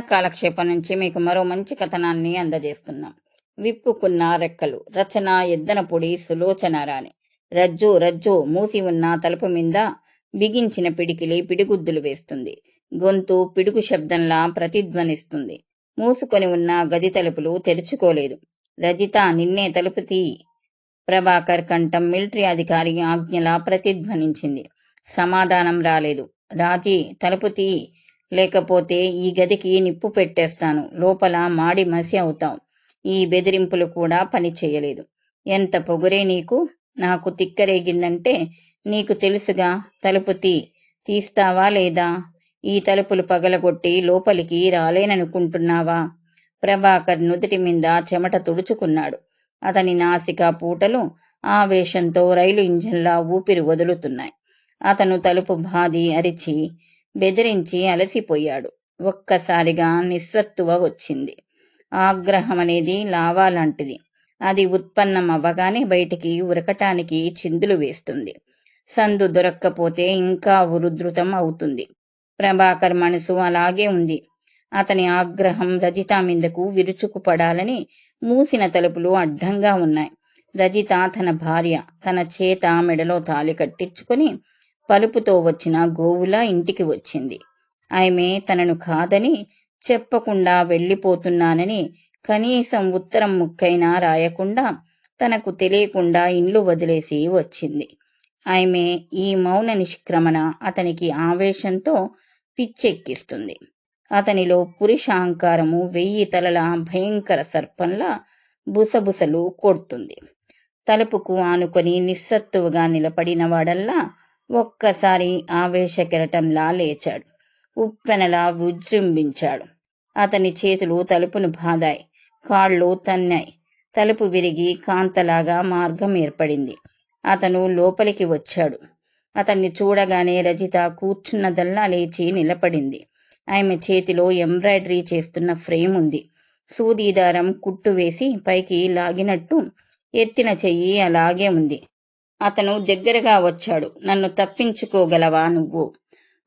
కాలక్షేపం నుంచి మీకు మరో మంచి కథనాన్ని అందజేస్తున్నాం. విప్పుకున్న రెక్కలు రచన ఎద్దనపొడి సులోచనారాణి రజ్జు రజ్జు మూసి ఉన్న తలుపు మీద బిగించిన పిడికిలి పిడిగుద్దులు వేస్తుంది. గొంతు పిడుగు శబ్దంలా ప్రతిధ్వనిస్తుంది. మూసుకొని ఉన్న గది తలుపులు తెరుచుకోలేదు. రజిత నిన్నే తలుపు తీ. ప్రభాకర్ కంఠం మిలిటరీ అధికారి ఆజ్ఞలా ప్రతిధ్వనించింది. సమాధానం రాలేదు. రాజీ తలుపు తీ. లేకపోతే ఈ గదికి నిప్పు పెట్టేస్తాను. లోపల మాడి మసి అవుతాం. ఈ బెదిరింపులు కూడా పని చేయలేదు. ఎంత పొగురే నీకు? నాకు తిక్కరేగిందంటే నీకు తెలుసుగా. తలుపు తీ. తీస్తావా లేదా? ఈ తలుపులు పగలగొట్టి లోపలికి రాలేననుకుంటున్నావా? ప్రభాకర్ నుదుటి మీద చెమట తుడుచుకున్నాడు. అతని నాసిక పూటలు ఆవేశంతో రైలు ఇంజన్లా ఊపిరి వదులుతున్నాయి. అతను తలుపు బాది అరిచి బెదిరించి అలసిపోయాడు. ఒక్కసారిగా నిస్సత్తువ వచ్చింది. ఆగ్రహం అనేది లావా లాంటిది అది ఉత్పన్నం అవ్వగానే బయటికి ఉరకటానికి చిందులు వేస్తుంది. సందు దొరక్కపోతే ఇంకా ఉరుధృతం అవుతుంది. ప్రభాకర్ మనసు అలాగే ఉంది. అతని ఆగ్రహం రజిత మీదకు విరుచుకుపడాలని మూసిన తలుపులు అడ్డంగా ఉన్నాయి. రజిత తన భార్య తన చేత మెడలో తాలి కట్టించుకుని పలుపుతో వచ్చిన గోవులా ఇంటికి వచ్చింది. ఆమె తనను కాదని చెప్పకుండా వెళ్ళిపోతున్నానని కనీసం ఉత్తరం ముక్కైనా రాయకుండా తనకు తెలియకుండా ఇండ్లు వదిలేసి వచ్చింది. ఆమె ఈ మౌన నిష్క్రమణ అతనికి ఆవేశంతో పిచ్చెక్కిస్తుంది. అతనిలో పురుషాహంకారము వెయ్యి తలల భయంకర సర్పంలా బుసబుసలు కొడుతుంది. తలుపుకు ఆనుకొని నిస్సత్తువుగా నిలబడిన వాడల్లా ఒక్కసారి ఆవేశ కెరటంలా లేచాడు. ఉప్పెనలా విజృంభించాడు అతని చేతులు తలుపును బాదాయి. కాళ్ళు తన్నాయి. తలుపు విరిగి కాంతలాగా మార్గం ఏర్పడింది. అతను లోపలికి వచ్చాడు. అతన్ని చూడగానే రజిత కూర్చున్నదల్లా లేచి నిలబడింది. ఆమె చేతిలో ఎంబ్రాయిడరీ చేస్తున్న ఫ్రేమ్ ఉంది. సూదీదారం కుట్టు వేసి పైకి లాగినట్టు ఎత్తిన చెయ్యి అలాగే ఉంది. అతను దగ్గరగా వచ్చాడు. నన్ను తప్పించుకోగలవా నువ్వు?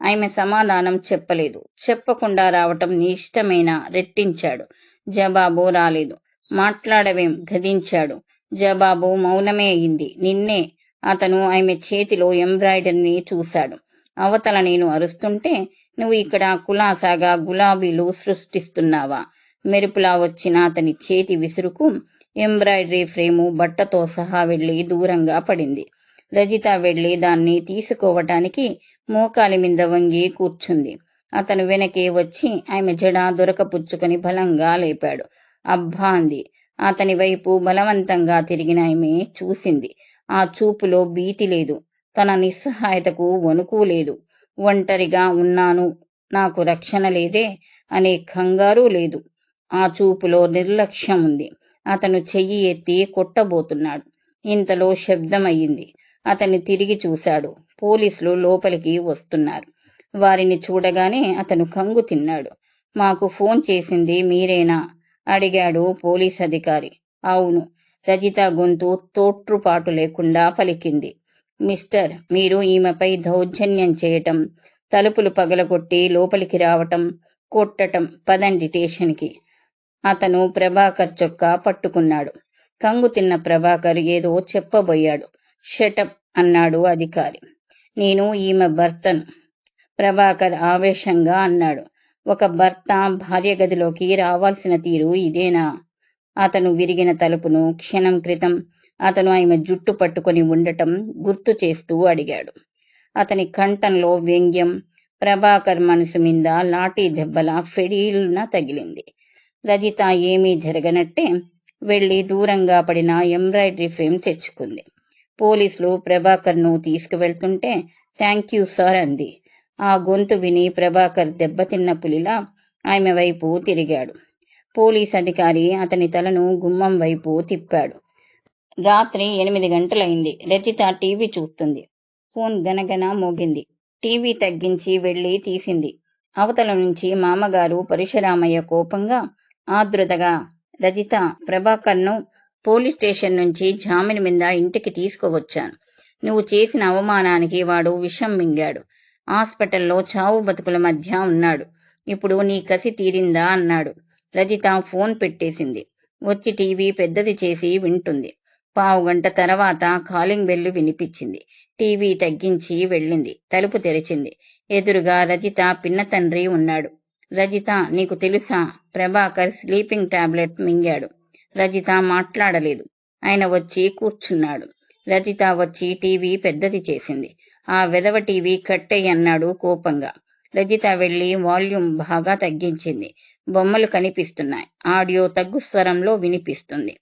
ఆమె సమాధానం చెప్పలేదు. చెప్పకుండా రావటం నీ ఇష్టమేనా? రెట్టించాడు. జవాబు రాలేదు. మాట్లాడవేం? గదించాడు. జవాబు మౌనమే అయింది. నిన్నే అతను ఆమె చేతిలో ఎంబ్రాయిడరీని చూశాడు. అవతల నేను అరుస్తుంటే నువ్వు ఇక్కడ కులాసాగా గులాబీలు సృష్టిస్తున్నావా? మెరుపులా వచ్చిన అతని చేతి విసురుకు ఎంబ్రాయిడరీ ఫ్రేము బట్టతో సహా వెళ్ళి దూరంగా పడింది. రజిత వెళ్ళి దాన్ని తీసుకోవటానికి మోకాలి మీద వంగి కూర్చుంది. అతను వెనకే వచ్చి ఆమె జడ దొరకపుచ్చుకొని బలంగా లేపాడు. అబ్బా అంది. అతని వైపు బలవంతంగా తిరిగిన ఆమె చూసింది. ఆ చూపులో భీతి లేదు. తన నిస్సహాయతకు వణుకు లేదు. ఒంటరిగా ఉన్నాను. నాకు రక్షణ లేదే అనే కంగారు లేదు. ఆ చూపులో నిర్లక్ష్యం ఉంది. అతను చెయ్యి ఎత్తి కొట్టబోతున్నాడు. ఇంతలో శబ్దమయ్యింది. అతన్ని తిరిగి చూశాడు. పోలీసులు లోపలికి వస్తున్నారు. వారిని చూడగానే అతను కంగు తిన్నాడు. మాకు ఫోన్ చేసింది మీరేనా? అడిగాడు పోలీస్ అధికారి. అవును. రజిత గొంతు తోట్రుపాటు లేకుండా పలికింది. మిస్టర్ మీరు ఈమెపై దౌర్జన్యం చేయటం తలుపులు పగలగొట్టి లోపలికి రావటం కొట్టటం పదండి స్టేషన్కి. అతను ప్రభాకర్ చొక్కా పట్టుకున్నాడు. కంగు తిన్న ప్రభాకర్ ఏదో చెప్పబోయాడు. షటప్ అన్నాడు అధికారి. నేను ఈమె భర్తను. ప్రభాకర్ ఆవేశంగా అన్నాడు. ఒక భర్త భార్య గదిలోకి రావాల్సిన తీరు ఇదేనా? అతను విరిగిన తలుపును క్షణం క్రితం అతను ఆమె జుట్టు పట్టుకొని ఉండటం గుర్తు చేస్తూ అడిగాడు. అతని కంఠంలో వ్యంగ్యం ప్రభాకర్ మనసు మీద లాఠీ దెబ్బల ఫెడీలున తగిలింది. రజిత ఏమీ జరగనట్టే వెళ్ళి దూరంగా పడిన ఎంబ్రాయిడరీ ఫ్రేమ్ తెచ్చుకుంది. పోలీసులు ప్రభాకర్ను తీసుకువెళ్తుంటే థ్యాంక్ యూ సార్ అంది. ఆ గొంతు విని ప్రభాకర్ దెబ్బతిన్న పులిలా ఆమె వైపు తిరిగాడు. పోలీస్ అధికారి అతని తలను గుమ్మం వైపు తిప్పాడు. రాత్రి ఎనిమిది గంటలైంది. రజిత టీవీ చూస్తుంది. ఫోన్ గనగన మోగింది. టీవీ తగ్గించి వెళ్ళి తీసింది. అవతల నుంచి మామగారు పరశురామయ్య కోపంగా ఆదృతగా రజిత ప్రభాకర్ను పోలీస్ స్టేషన్ నుంచి జామీన్ మీద ఇంటికి తీసుకువచ్చాను. నువ్వు చేసిన అవమానానికి వాడు విషం మింగాడు. హాస్పిటల్లో చావు బతుకుల మధ్య ఉన్నాడు. ఇప్పుడు నీ కసి తీరిందా అన్నాడు. రజిత ఫోన్ పెట్టేసింది. వచ్చి టీవీ పెద్దది చేసి వింటుంది. పావు గంట తర్వాత కాలింగ్ బెల్లు వినిపించింది. టీవీ తగ్గించి వెళ్ళింది. తలుపు తెరిచింది. ఎదురుగా రజిత పిన్న తండ్రి ఉన్నాడు. రజిత నీకు తెలుసా? ప్రభాకర్ స్లీపింగ్ టాబ్లెట్ మింగాడు. రజిత మాట్లాడలేదు. ఆయన వచ్చి కూర్చున్నాడు. రజిత వచ్చి టీవీ పెద్దది చేసింది. ఆ వెధవ టీవీ కట్టెయ్యి అన్నాడు కోపంగా. రజిత వెళ్ళి వాల్యూమ్ బాగా తగ్గించింది. బొమ్మలు కనిపిస్తున్నాయి. ఆడియో తగ్గు స్వరంలో వినిపిస్తుంది.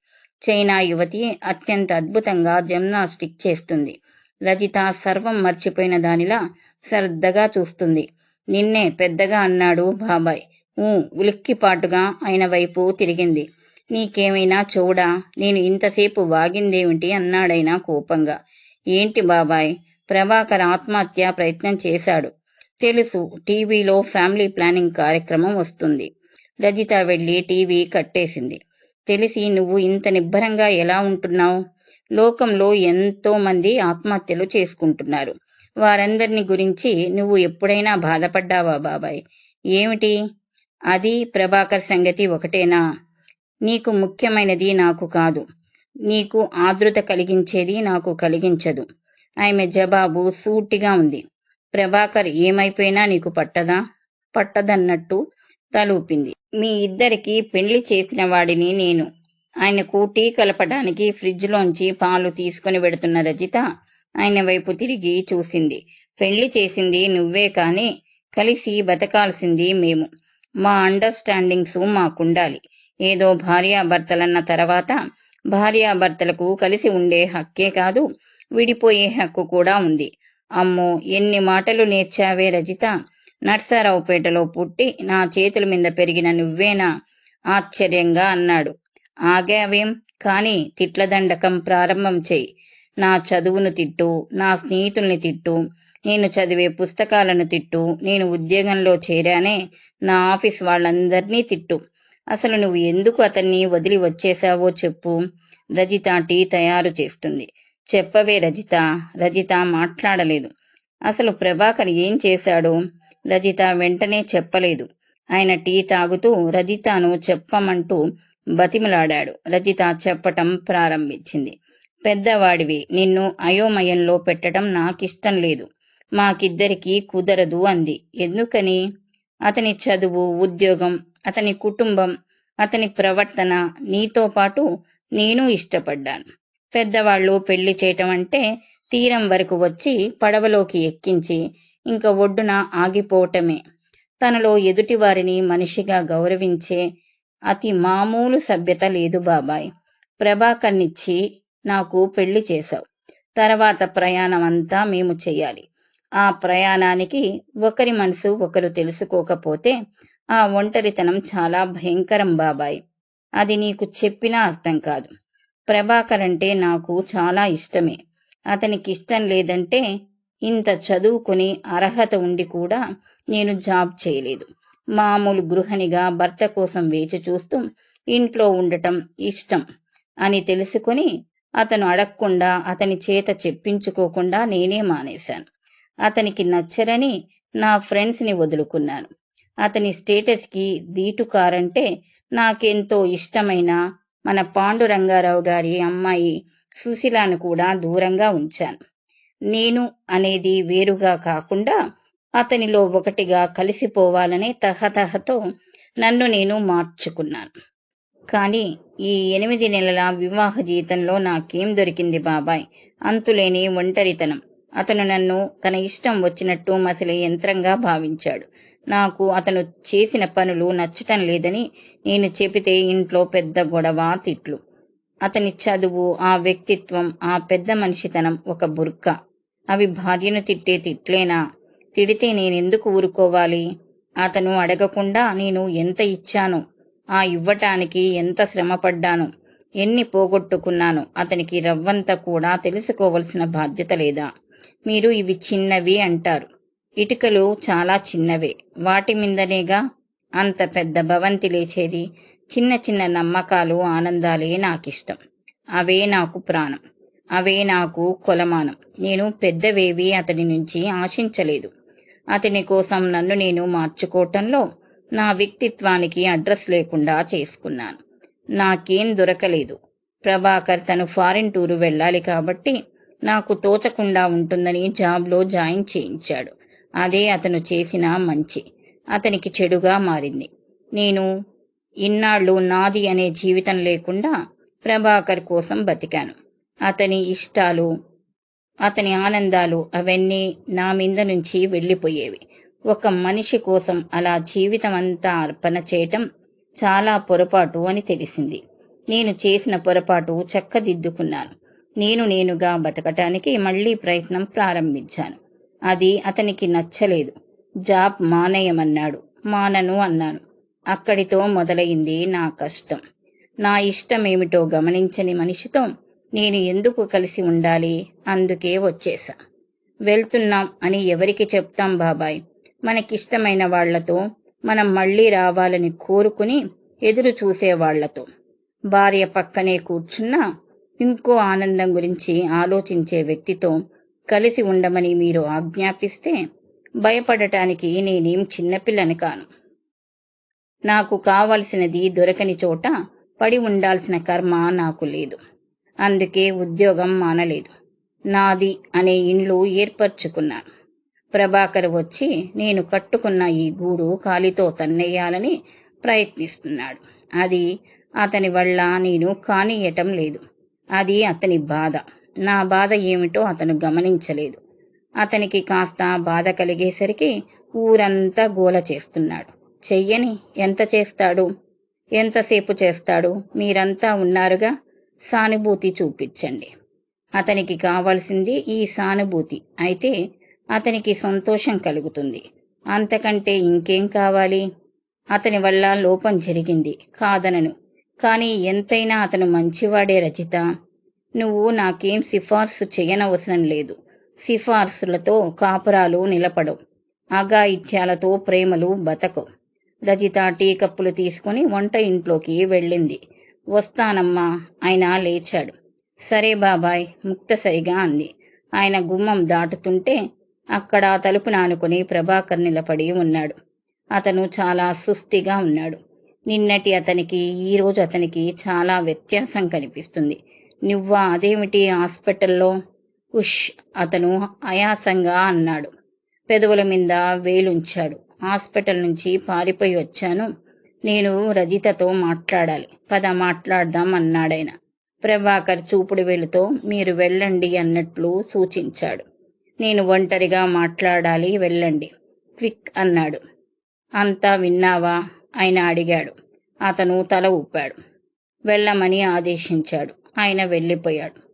చైనా యువతి అత్యంత అద్భుతంగా జిమ్నాస్టిక్ చేస్తుంది. రజిత సర్వం మర్చిపోయిన దానిలా శ్రద్ధగా చూస్తుంది. నిన్నే పెద్దగా అన్నాడు బాబాయ్. ఊ ఉలిక్కిపాటుగా ఆయన వైపు తిరిగింది. నీకేమైనా చూడా నేను ఇంతసేపు వాగిందేమిటి? అన్నాడైనా కోపంగా. ఏంటి బాబాయ్? ప్రభాకర్ ఆత్మహత్య ప్రయత్నం చేశాడు. తెలుసు టీవీలో ఫ్యామిలీ ప్లానింగ్ కార్యక్రమం వస్తుంది. రజిత వెళ్ళి టీవీ కట్టేసింది. తెలిసి నువ్వు ఇంత నిబ్బరంగా ఎలా ఉంటున్నావు? లోకంలో ఎంతో మంది ఆత్మహత్యలు చేసుకుంటున్నారు. వారందరిని గురించి నువ్వు ఎప్పుడైనా బాధపడ్డావా బాబాయ్? ఏమిటి? అది ప్రభాకర్ సంగతి ఒకటేనా? నీకు ముఖ్యమైనది నాకు కాదు. నీకు ఆదృత కలిగించేది నాకు కలిగించదు. ఆమె జవాబు సూటిగా ఉంది. ప్రభాకర్ ఏమైపోయినా నీకు పట్టదా? పట్టదన్నట్టు తలూపింది. మీ ఇద్దరికి పెళ్ళి చేసిన వాడిని నేను. ఆయనకు టీ కలపడానికి ఫ్రిడ్జ్లోంచి పాలు తీసుకుని పెడుతున్న రజిత ఆయన వైపు తిరిగి చూసింది. పెళ్ళి చేసింది నువ్వే కాని కలిసి బతకాల్సింది మేము. మా అండర్స్టాండింగ్స్ మాకుండాలి. ఏదో భార్యాభర్తలన్న తర్వాత భార్యాభర్తలకు కలిసి ఉండే హక్కే కాదు విడిపోయే హక్కు కూడా ఉంది. అమ్మో ఎన్ని మాటలు నేర్చావే రజిత. నర్సారావుపేటలో పుట్టి నా చేతుల మీద పెరిగిన నువ్వేనా? ఆశ్చర్యంగా అన్నాడు. ఆగావేం? కాని తిట్లదండకం ప్రారంభం చెయ్యి నా చదువును తిట్టు నా స్నేహితుల్ని తిట్టు నేను చదివే పుస్తకాలను తిట్టు నేను ఉద్యోగంలో చేరానే నా ఆఫీస్ వాళ్ళందరినీ తిట్టు. అసలు నువ్వు ఎందుకు అతన్ని వదిలి వచ్చేశావో చెప్పు. రజిత టీ తయారు చేస్తుంది. చెప్పవే రజిత రజిత మాట్లాడలేదు. అసలు ప్రభాకర్ ఏం చేశాడు? రజిత వెంటనే చెప్పలేదు. ఆయన టీ తాగుతూ రజితను చెప్పమంటూ బతిమలాడాడు. రజిత చెప్పటం ప్రారంభించింది. పెద్దవాడివి. నిన్ను అయోమయంలో పెట్టడం నాకిష్టం లేదు. మాకిద్దరికీ కుదరదు అంది. ఎందుకని? అతని చదువు ఉద్యోగం అతని కుటుంబం అతని ప్రవర్తన నీతో పాటు నేను ఇష్టపడ్డాను. పెద్దవాళ్ళు పెళ్ళి చేయటం అంటే తీరం వరకు వచ్చి పడవలోకి ఎక్కించి ఇంక ఒడ్డున ఆగిపోవటమే. తనలో ఎదుటివారిని మనిషిగా గౌరవించే అతి మామూలు సభ్యత లేదు బాబాయ్. ప్రభాకర్నిచ్చి నాకు పెళ్ళి చేశావు. తర్వాత ప్రయాణం అంతా మేము చెయ్యాలి. ఆ ప్రయాణానికి ఒకరి మనసు ఒకరు తెలుసుకోకపోతే ఆ ఒంటరితనం చాలా భయంకరం బాబాయ్. అది నీకు చెప్పినా అర్థం కాదు. ప్రభాకర్ అంటే నాకు చాలా ఇష్టమే. అతనికి ఇష్టం లేదంటే ఇంత చదువుకుని అర్హత ఉండి కూడా నేను జాబ్ చేయలేదు. మామూలు గృహిణిగా భర్త కోసం వేచి చూస్తూ ఇంట్లో ఉండటం ఇష్టం అని తెలుసుకొని అతను అడగకుండా అతని చేత చెప్పించుకోకుండా నేనే మానేశాను. అతనికి నచ్చరని నా ఫ్రెండ్స్ని వదులుకున్నాను. అతని స్టేటస్కి దీటుకారంటే నాకెంతో ఇష్టమైన మన పాండురంగారావు గారి అమ్మాయి సుశీలాను కూడా దూరంగా ఉంచాను. నేను అనేది వేరుగా కాకుండా అతనిలో ఒకటిగా కలిసిపోవాలనే తహతహతో నన్ను నేను మార్చుకున్నాను. కానీ ఈ ఎనిమిది నెలల వివాహ జీవితంలో నాకేం దొరికింది బాబాయ్? అంతులేని ఒంటరితనం. అతను నన్ను తన ఇష్టం వచ్చినట్టు మసిలి యంత్రంగా భావించాడు. నాకు అతను చేసిన పనులు నచ్చటం లేదని నేను చెబితే ఇంట్లో పెద్ద గొడవ తిట్లు. అతని చదువు ఆ వ్యక్తిత్వం ఆ పెద్ద మనిషితనం ఒక బుర్క అవి భార్యను తిట్టే తిట్లేనా? తిడితే నేనెందుకు ఊరుకోవాలి? అతను అడగకుండా నేను ఎంత ఇచ్చాను? ఆ ఇవ్వటానికి ఎంత శ్రమపడ్డాను? ఎన్ని పోగొట్టుకున్నాను? అతనికి రవ్వంత కూడా తెలుసుకోవలసిన బాధ్యత లేదా? మీరు ఇవి చిన్నవి అంటారు. ఇటుకలు చాలా చిన్నవే. వాటి మీదనేగా? అంత పెద్ద భవంతి లేచేది? చిన్న చిన్న నమ్మకాలు ఆనందాలే నాకిష్టం. అవే నాకు ప్రాణం. అవే నాకు కొలమానం. నేను పెద్దవేవి అతని నుంచి ఆశించలేదు. అతని కోసం నన్ను నేను మార్చుకోవటంలో నా వ్యక్తిత్వానికి అడ్రస్ లేకుండా చేసుకున్నాను. నాకేం దొరకలేదు. ప్రభాకర్ తను ఫారిన్ టూరు వెళ్ళాలి కాబట్టి నాకు తోచకుండా ఉంటుందని జాబ్లో జాయిన్ చేయించాడు. అదే అతను చేసిన మంచి. అతనికి చెడుగా మారింది. నేను ఇన్నాళ్ళు నాది అనే జీవితం లేకుండా ప్రభాకర్ కోసం బతికాను. అతని ఇష్టాలు అతని ఆనందాలు అవన్నీ నా మీద నుంచి వెళ్ళిపోయేవి. ఒక మనిషి కోసం అలా జీవితం అంతా అర్పణ చేయటం చాలా పొరపాటు అని తెలిసింది. నేను చేసిన పొరపాటు చక్కదిద్దుకున్నాను. నేను నేనుగా బతకటానికి మళ్ళీ ప్రయత్నం ప్రారంభించాను. అది అతనికి నచ్చలేదు. జాబ్ మానేయమన్నాడు. మానను అన్నాను. అక్కడితో మొదలైంది నా కష్టం. నా ఇష్టమేమిటో గమనించని మనిషితో నేను ఎందుకు కలిసి ఉండాలి? అందుకే వచ్చేసా. వెళ్తున్నాం అని ఎవరికి చెప్తాం బాబాయ్? మనకిష్టమైన వాళ్ళతో మనం మళ్ళీ రావాలని కోరుకుని ఎదురు చూసేవాళ్ళతో భార్య పక్కనే కూర్చున్నా ఇంకో ఆనందం గురించి ఆలోచించే వ్యక్తితో కలిసి ఉండమని మీరు ఆజ్ఞాపిస్తే భయపడటానికి నేనేం చిన్నపిల్లని కాను. నాకు కావలసినది దొరకని చోట పడి ఉండాల్సిన కర్మ నాకు లేదు. అందుకే ఉద్యోగం మానలేదు. నాది అనే ఇండ్లు ఏర్పరచుకున్నాను. ప్రభాకర్ వచ్చి నేను కట్టుకున్న ఈ గూడు కాలితో తన్నేయాలని ప్రయత్నిస్తున్నాడు. అది అతని వల్ల నేను కానియటం లేదు. అది అతని బాధ. నా బాధ ఏమిటో అతను గమనించలేదు. అతనికి కాస్త బాధ కలిగేసరికి ఊరంతా గోల చేస్తున్నాడు. చెయ్యని ఎంత చేస్తాడు? ఎంతసేపు చేస్తాడు? మీరంతా ఉన్నారుగా? సానుభూతి చూపించండి. అతనికి కావాల్సింది ఈ సానుభూతి. అయితే అతనికి సంతోషం కలుగుతుంది. అంతకంటే ఇంకేం కావాలి? అతని వల్ల లోపం జరిగింది కాదనను. కానీ ఎంతైనా అతను మంచివాడే రచిత. నువ్వు నాకేం సిఫార్సు చేయనవసరం లేదు. సిఫార్సులతో కాపురాలు నిలపడవు అఘాయిత్యాలతో ప్రేమలు బతకవు. రజిత టీ కప్పులు తీసుకుని వంట ఇంట్లోకి వెళ్ళింది. వస్తానమ్మా ఆయన లేచాడు. సరే బాబాయ్ ముక్తసరిగా అంది. ఆయన గుమ్మం దాటుతుంటే అక్కడ తలుపు నానుకుని ప్రభాకర్ నిలబడి ఉన్నాడు. అతను చాలా సుస్థిగా ఉన్నాడు. నిన్నటి అతనికి ఈ రోజు అతనికి చాలా వ్యత్యాసం కనిపిస్తుంది. నువ్వా అదేమిటి హాస్పిటల్లో? ఉష్ అతను ఆయాసంగా అన్నాడు. పెదవుల మీద వేలుంచాడు. హాస్పిటల్ నుంచి పారిపోయి వచ్చాను. నేను రజితతో మాట్లాడాలి. పద మాట్లాడదాం అన్నాడాయన. ప్రభాకర్ చూపుడు వేలుతో మీరు వెళ్ళండి అన్నట్లు సూచించాడు. నేను ఒంటరిగా మాట్లాడాలి వెళ్ళండి. క్విక్ అన్నాడు. అంతా విన్నావా? ఆయన అడిగాడు. అతను తల ఊపాడు. వెళ్ళమని ఆదేశించాడు. ఆయన వెళ్ళిపోయాడు.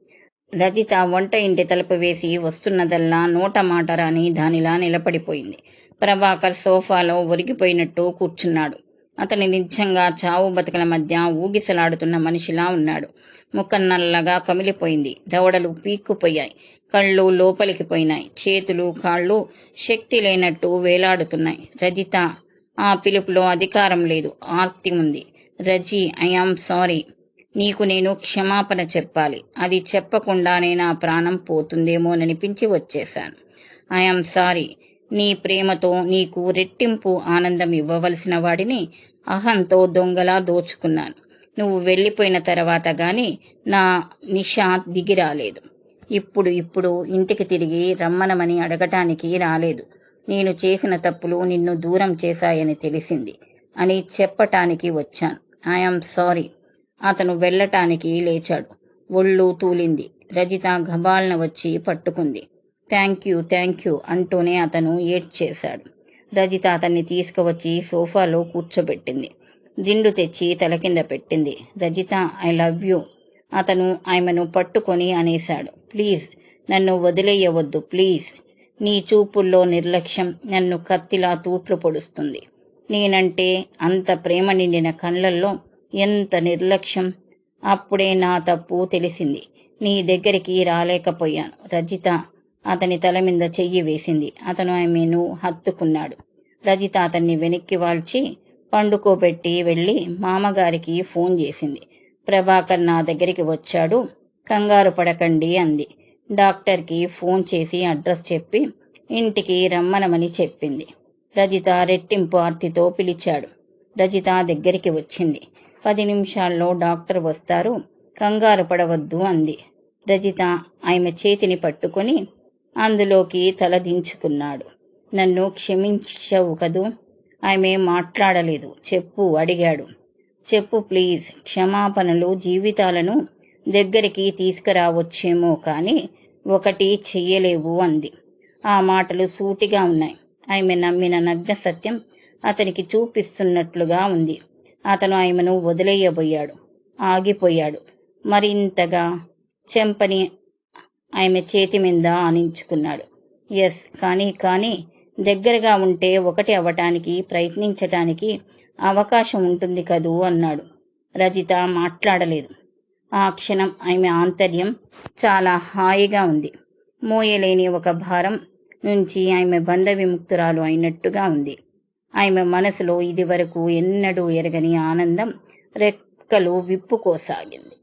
రజిత వంట ఇంటి తలుపు వేసి వస్తున్నదల్లా నోట మాట రాని దానిలా నిలబడిపోయింది. ప్రభాకర్ సోఫాలో ఒరిగిపోయినట్టు కూర్చున్నాడు. అతని నిజంగా చావు బతుకల మధ్య ఊగిసలాడుతున్న మనిషిలా ఉన్నాడు. ముఖం నల్లగా కమిలిపోయింది. దవడలు పీక్కుపోయాయి. కళ్ళు లోపలికి పోయినాయి. చేతులు కాళ్ళు శక్తి లేనట్టు వేలాడుతున్నాయి. రజిత ఆ పిలుపులో అధికారం లేదు. ఆర్తి ఉంది. Raji I am sorry. నీకు నేను క్షమాపణ చెప్పాలి. అది చెప్పకుండానే నా ప్రాణం పోతుందేమోననిపించి వచ్చేశాను. I am sorry. నీ ప్రేమతో నీకు రెట్టింపు ఆనందం ఇవ్వవలసిన వాడిని అహంతో దొంగలా దోచుకున్నాను. నువ్వు వెళ్ళిపోయిన తర్వాత గాని నా నిషా దిగిరాలేదు ఇప్పుడు ఇప్పుడు ఇంటికి తిరిగి రమ్మనమని అడగటానికి రాలేదు. నేను చేసిన తప్పులు నిన్ను దూరం చేశాయని తెలిసింది అని చెప్పటానికి వచ్చాను. ఐఎమ్ సారీ అతను వెళ్ళటానికి లేచాడు. ఒళ్ళు తూలింది. రజిత గబాల్న వచ్చి పట్టుకుంది. థ్యాంక్ యూ థ్యాంక్ యూ అంటూనే అతను ఏడ్చేశాడు. రజిత అతన్ని తీసుకువచ్చి సోఫాలో కూర్చోబెట్టింది. దిండు తెచ్చి తల కింద పెట్టింది. రజిత ఐ లవ్ యూ అతను ఆమెను పట్టుకొని అనేశాడు. ప్లీజ్ నన్ను వదిలేయవద్దు ప్లీజ్. నీ చూపుల్లో నిర్లక్ష్యం నన్ను కత్తిలా తూట్లు పొడుస్తుంది నేనంటే అంత ప్రేమ నిండిన కళ్ళల్లో ఎంత నిర్లక్ష్యం? అప్పుడే నా తప్పు తెలిసింది. నీ దగ్గరికి రాలేకపోయాను. రజిత అతని తల మీద చెయ్యి వేసింది. అతను ఆమెను హత్తుకున్నాడు. రజిత అతన్ని వెనక్కి వాల్చి పండుకోబెట్టి వెళ్ళి మామగారికి ఫోన్ చేసింది. ప్రభాకర్ నా దగ్గరికి వచ్చాడు. కంగారు పడకండి అంది. డాక్టర్కి ఫోన్ చేసి అడ్రస్ చెప్పి ఇంటికి రమ్మనమని చెప్పింది. రజిత రెట్టింపు ఆర్తితో పిలిచాడు. రజిత దగ్గరికి వచ్చింది. పది నిమిషాల్లో డాక్టర్ వస్తారు. కంగారు పడవద్దు అంది. రజిత ఆమె చేతిని పట్టుకొని అందులోకి తల దించుకున్నాడు. నన్ను క్షమించవు కదూ? ఆమె మాట్లాడలేదు. చెప్పు అడిగాడు. చెప్పు ప్లీజ్. క్షమాపణలు జీవితాలను దగ్గరికి తీసుకురావచ్చేమో కానీ ఒకటి చెయ్యలేవు అంది. ఆ మాటలు సూటిగా ఉన్నాయి. ఆమె నమ్మిన నగ్న సత్యం అతనికి చూపిస్తున్నట్లుగా ఉంది. అతను ఆమెను వదిలేయబోయాడు. ఆగిపోయాడు. మరింతగా చెంపని ఆమె చేతి మీద ఆనించుకున్నాడు. ఎస్ కానీ కానీ దగ్గరగా ఉంటే ఒకటి అవ్వటానికి ప్రయత్నించటానికి అవకాశం ఉంటుంది కదూ అన్నాడు. రజిత మాట్లాడలేదు. ఆ క్షణం ఆమె ఆంతర్యం చాలా హాయిగా ఉంది. మోయలేని ఒక భారం నుంచి ఆమె బంధ విముక్తురాలు అయినట్టుగా ఉంది. ఆమె మనసులో ఇదివరకు ఎన్నడూ ఎరగని ఆనందం రెక్కలు విప్పుకోసాగింది.